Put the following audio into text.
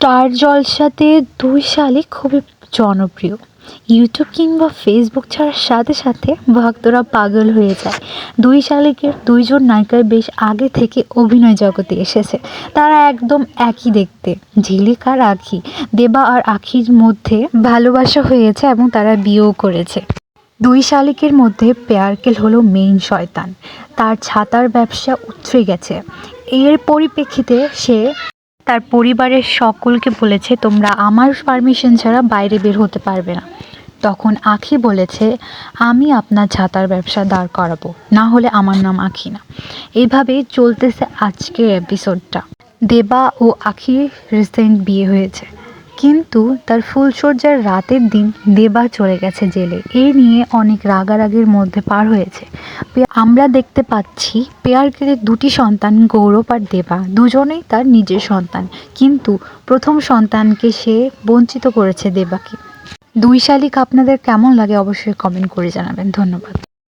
Star জলসাতে দুই শালিক খুবই জনপ্রিয়। ইউটিউব কিংবা ফেসবুক ছাড়ার সাথে সাথে ভক্তরা পাগল হয়ে যায়। দুই শালিকের দুইজন নায়িকায় বেশ আগে থেকে অভিনয় জগতে এসেছে। তারা একদম একই দেখতে, ঝিলিক আর আখি। দেবা আর আখির মধ্যে ভালোবাসা হয়েছে এবং তারা বিয়েও করেছে। দুই শালিকের মধ্যে পেয়ারকেল হলো মেইন শয়তান। তার ছাতার ব্যবসা উতরে গেছে। এর পরিপ্রেক্ষিতে সে তার পরিবারের সকলকে বলেছে, তোমরা আমার পারমিশন ছাড়া বাইরে বের হতে পারবে না। তখন আখি বলেছে, আমি আপনার ছাতার ব্যবসা দাঁড় করাবো, না হলে আমার নাম আখি না এইভাবেই চলতেছে আজকের এপিসোডটা দেবা ও আখির রিসেন্ট বিয়ে হয়েছে। কিন্তু তার ফুলসজ্জার রাতের দিন দেবা চলে গেছে জেলে। এই নিয়ে অনেক রাগারাগির মধ্যে পার হয়েছে। আমরা দেখতে পাচ্ছি পেয়ারকে দুটি সন্তান, গৌরব আর দেবা। দুজনেই তার নিজের সন্তান। কিন্তু প্রথম সন্তানকে সে বঞ্চিত করেছে দেবাকে। দুই শালিক আপনাদের কেমন লাগে অবশ্যই কমেন্ট করে জানাবেন। ধন্যবাদ।